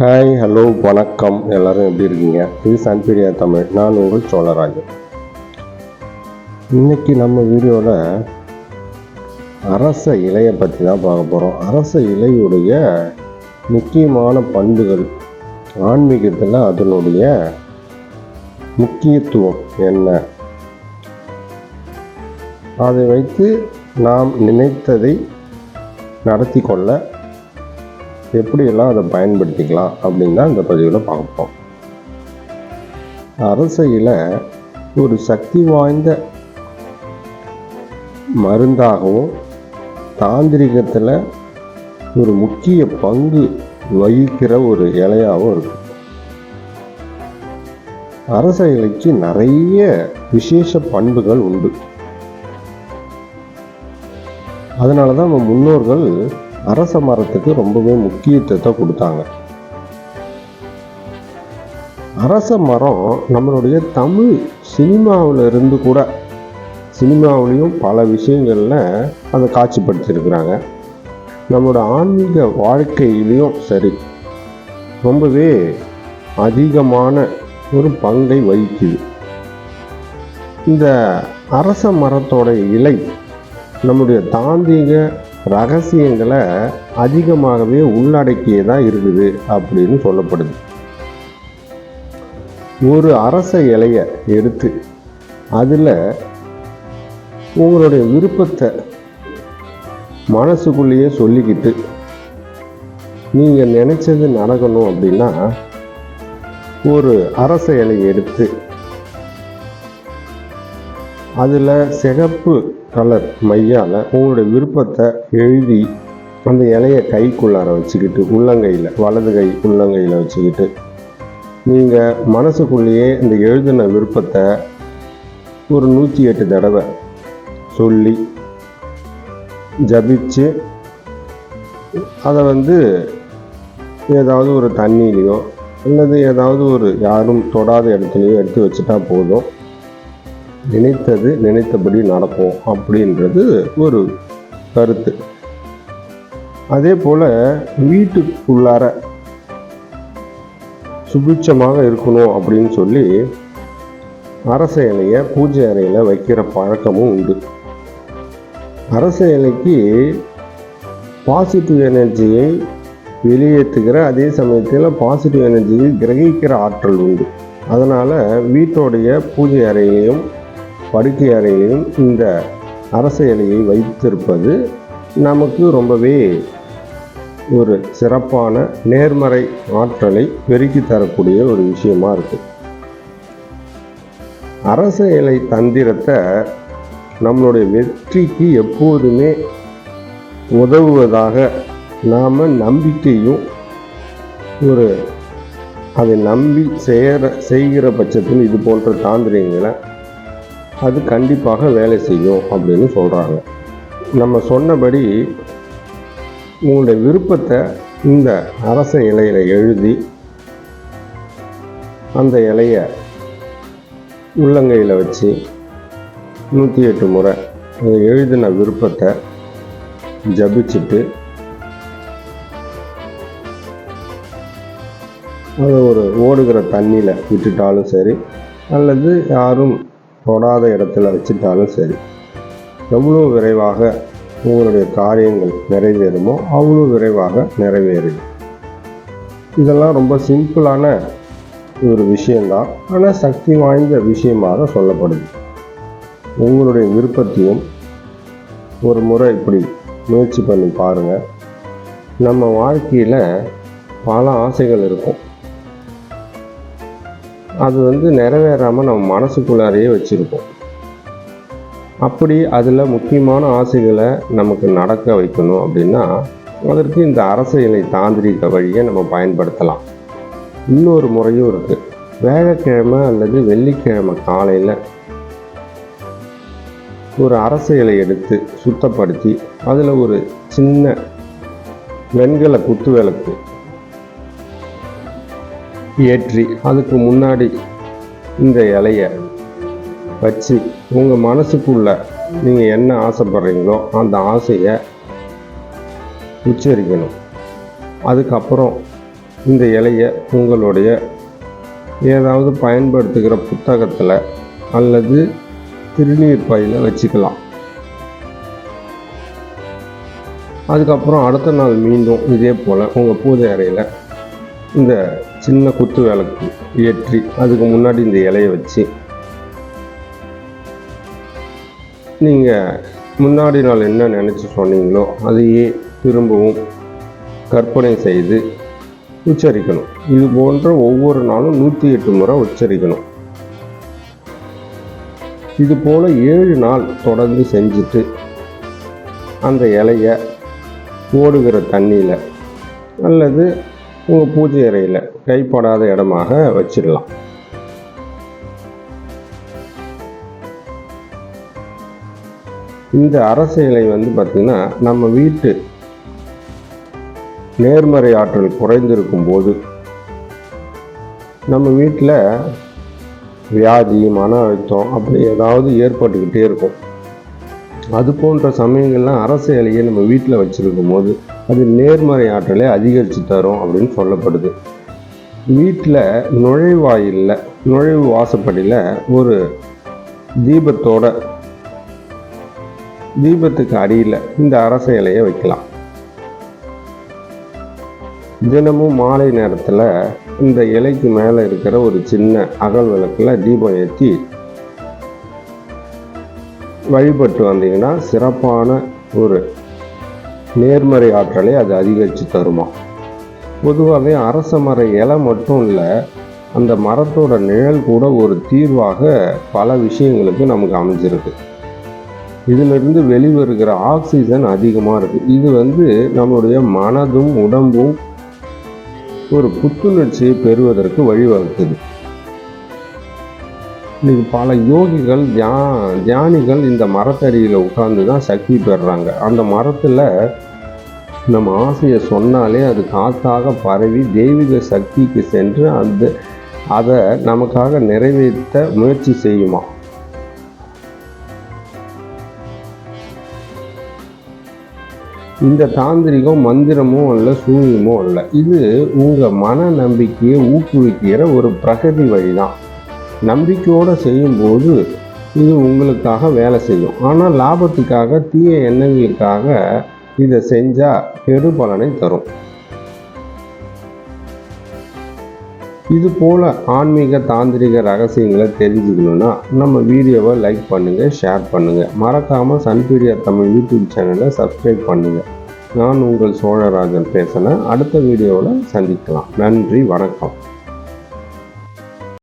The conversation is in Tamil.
ஹாய் ஹலோ வணக்கம். எல்லாரும் எப்படி இருக்கீங்க? இது சன்பீரியா தமிழ். நான் உங்கள் சோழராஜன். இன்னைக்கு நம்ம வீடியோவில் அரச இலையை பற்றி தான் பார்க்க போகிறோம் அரச இலையுடைய முக்கியமான பண்புகள் ஆன்மீகத்தில் அதனுடைய முக்கியத்துவம் என்ன? அதை வைத்து நாம் நினைத்ததை நடத்தி கொள்ள எப்படியெல்லாம் அதை பயன்படுத்திக்கலாம் அப்படின்னு தான் இந்த பதிவில் பார்ப்போம். அரசையில் ஒரு சக்தி வாய்ந்த மருந்தாகவும் தாந்திரிகத்தில் ஒரு முக்கிய பங்கு வகிக்கிற ஒரு இலையாகவும் இருக்கு. அரச இலைக்கு நிறைய விசேஷ பண்புகள் உண்டு. அதனால தான் நம்ம முன்னோர்கள் அரச மரத்துக்கு ரொம்பவே முக்கியத்துவத்தை கொடுத்தாங்க. அரச மரம் நம்மளுடைய தமிழ் சினிமாவில் இருந்து கூட சினிமாவிலையும் பல விஷயங்களில் அதை காட்சிப்படுத்தியிருக்கிறாங்க. நம்மளோட ஆன்மீக வாழ்க்கையிலையும் சரி ரொம்பவே அதிகமான ஒரு பங்கை வகிக்குது. இந்த அரச மரத்தோட இலை நம்முடைய தாந்திக ரகசியங்களை அதிகமாகவே உள்ளடக்கியதாக இருக்குது அப்படின்னு சொல்லப்படுது. ஒரு அரச இலையை எடுத்து அதில் உங்களுடைய விருப்பத்தை மனசுக்குள்ளேயே சொல்லிக்கிட்டு நீங்கள் நினச்சது நடக்கணும் அப்படின்னா ஒரு அரச இலையை எடுத்து அதில் சிகப்பு கலர் மையால் உங்களுடைய விருப்பத்தை எழுதி அந்த இலையை கைக்குள்ளார வச்சுக்கிட்டு உள்ளங்கையில் வலது கை உள்ளங்கையில் வச்சுக்கிட்டு நீங்கள் மனசுக்குள்ளேயே இந்த எழுதின விருப்பத்தை ஒரு நூற்றி எட்டு தடவை சொல்லி ஜபிச்சு அதை வந்து ஏதாவது ஒரு தண்ணியிலையோ அல்லது ஏதாவது ஒரு யாரும் தொடாத இடத்துலையோ எடுத்து வச்சுட்டா போதும். நினைத்தது நினைத்தபடி நடக்கும் அப்படின்றது ஒரு கருத்து. அதே போல் வீட்டுக்குள்ளார சுபிட்சமாக இருக்கணும் அப்படின்னு சொல்லி அரச இலையை பூஜை அறையில் வைக்கிற பழக்கமும் உண்டு. அரச இலைக்கு பாசிட்டிவ் எனர்ஜியை வெளியேற்றுகிற அதே சமயத்தில் பாசிட்டிவ் எனர்ஜியை கிரகிக்கிற ஆற்றல் உண்டு. அதனால் வீட்டோடைய பூஜை அறையிலையும் படுக்கை அறையிலும் இந்த அரச இலையை வைத்திருப்பது நமக்கு ரொம்பவே ஒரு சிறப்பான நேர்மறை ஆற்றலை பெருக்கி தரக்கூடிய ஒரு விஷயமா இருக்கு. அரச இலை தந்திரத்தை நம்மளுடைய வெற்றிக்கு எப்போதுமே உதவுவதாக நாம் நம்பிக்கையும் ஒரு அதை நம்பி செய்கிற செய்கிற பட்சத்தில் இது போன்ற தாந்திரியங்களை அது கண்டிப்பாக வேலை செய்யும் அப்படின்னு சொல்கிறாங்க நம்ம சொன்னபடி உங்களுடைய விருப்பத்தை இந்த அரச இலையில் எழுதி அந்த இலையை உள்ளங்கையில் வச்சு நூற்றி எட்டு முறை அதை எழுதின விருப்பத்தை ஜபிச்சுட்டு அதை ஒரு ஓடுகிற தண்ணியில் விட்டுட்டாலும் சரி அல்லது யாரும் தொடாத இடத்துல வச்சுட்டாலும் சரி எவ்வளோ விரைவாக உங்களுடைய காரியங்கள் நிறைவேறுமோ அவ்வளோ விரைவாக நிறைவேறும் இதெல்லாம் ரொம்ப சிம்பிளான ஒரு விஷயந்தான் ஆனால் சக்தி வாய்ந்த விஷயமாக சொல்லப்படுது. உங்களுடைய விருப்பத்தையும் ஒரு முறை இப்படி முயற்சி பண்ணி பாருங்கள் நம்ம வாழ்க்கையில் பல ஆசைகள் இருக்கும். அது வந்து நிறைவேறாமல் நம்ம மனசுக்குள்ளாரையே வச்சுருப்போம். அப்படி அதில் முக்கியமான ஆசைகளை நமக்கு நடக்க வைக்கணும் அப்படின்னா அதற்கு இந்த அரச இலை தாந்திரிக வழியை நம்ம பயன்படுத்தலாம். இன்னொரு முறையும் இருக்குது வேலைக்கிழமை அல்லது வெள்ளிக்கிழமை காலையில் ஒரு அரச இலை எடுத்து சுத்தப்படுத்தி அதில் ஒரு சின்ன வெண்கல குத்து விளக்கு ஏற்றி அதுக்கு முன்னாடி இந்த இலையை வச்சு உங்கள் மனசுக்குள்ள நீங்கள் என்ன ஆசைப்படுறீங்களோ அந்த ஆசையை உச்சரிக்கணும். அதுக்கப்புறம் இந்த இலையை உங்களுடைய ஏதாவது பயன்படுத்துகிற புத்தகத்தில் அல்லது திருநீர் பையில் வச்சுக்கலாம். அதுக்கப்புறம் அடுத்த நாள் மீண்டும் இதே போல் உங்கள் பூஜை அறையில் இந்த சின்ன குத்து விளக்கு ஏற்றி அதுக்கு முன்னாடி இந்த இலையை வச்சு. நீங்கள் முன்னாடி நாள் என்ன நினச்சி சொன்னீங்களோ அதையே திரும்பவும் கற்பனை செய்து உச்சரிக்கணும். இது போன்ற ஒவ்வொரு நாளும் நூற்றி எட்டு முறை உச்சரிக்கணும். இது போல் ஏழு நாள் தொடர்ந்து செஞ்சுட்டு அந்த இலையை ஓடுகிற தண்ணியில் அல்லது உங்கள் பூஜை அறையில் கைப்படாத இடமாக வச்சிடலாம். இந்த அரசு இலை வந்து பார்த்திங்கன்னா நம்ம வீட்டு நேர்மறை ஆற்றல் குறைந்திருக்கும் போது நம்ம வீட்டில் வியாதி மன அழுத்தம் அப்படி ஏதாவது ஏற்பட்டுக்கிட்டே இருக்கும். அது போன்ற சமயங்கள்லாம் அரசு இலையை நம்ம வீட்டில் வச்சுருக்கும் போது அது நேர்மறை ஆற்றலை அதிகரித்து தரும் அப்படின்னு சொல்லப்படுது. வீட்டில் நுழைவாயிலில் நுழைவு வாசப்படியில் ஒரு தீபத்தோட தீபத்துக்கு அடியில் இந்த அரச இலையை வைக்கலாம். தினமும் மாலை நேரத்தில் இந்த இலைக்கு மேலே இருக்கிற ஒரு சின்ன அகல் விளக்கில் தீபம் ஏற்றி வழிபட்டு வந்தீங்கன்னா சிறப்பான ஒரு நேர்மறை ஆற்றலை அது அதிகரித்து தருமா? பொதுவாகவே அரச மர இலை மட்டும் இல்லை அந்த மரத்தோட நிழல் கூட ஒரு தீர்வாக பல விஷயங்களுக்கு நமக்கு அமைஞ்சிருக்கு. இதிலிருந்து வெளிவருகிற ஆக்சிஜன் அதிகமாக இருக்குது இது வந்து நம்மளுடைய மனதும் உடம்பும் ஒரு புத்துணர்ச்சியை பெறுவதற்கு வழிவகுக்குது. இன்னைக்கு பல யோகிகள் தியா தியானிகள் இந்த மரத்தடியில் உட்கார்ந்து தான் சக்தி பெறுறாங்க. அந்த மரத்தில் நம்ம ஆசையை சொன்னாலே அது காத்தாக பரவி தெய்வீக சக்திக்கு சென்று அந்த அதை நமக்காக நிறைவேற்ற முயற்சி செய்யுமா? இந்த தாந்திரிகம் மந்திரமும் அல்ல சூரியமோ அல்ல. இது உங்கள் மன நம்பிக்கையை ஊக்குவிக்கிற ஒரு பிரகதி வழிதான். நம்பிக்கையோடு செய்யும்போது இது உங்களுக்காக வேலை செய்யும். ஆனால் லாபத்துக்காக தீய எண்ணங்களுக்காக இதை செஞ்சால் பெரு பலனை தரும். இது போல் ஆன்மீக தாந்திரிக ரகசியங்களை தெரிஞ்சுக்கணுன்னா நம்ம வீடியோவை லைக் பண்ணுங்கள் ஷேர் பண்ணுங்கள் மறக்காமல் சன்பீடியா தமிழ் யூடியூப் சேனலை சப்ஸ்கிரைப் பண்ணுங்கள் நான் உங்கள் சோழராஜன் பேசுகிறேன் அடுத்த வீடியோவில் சந்திக்கலாம். நன்றி வணக்கம்.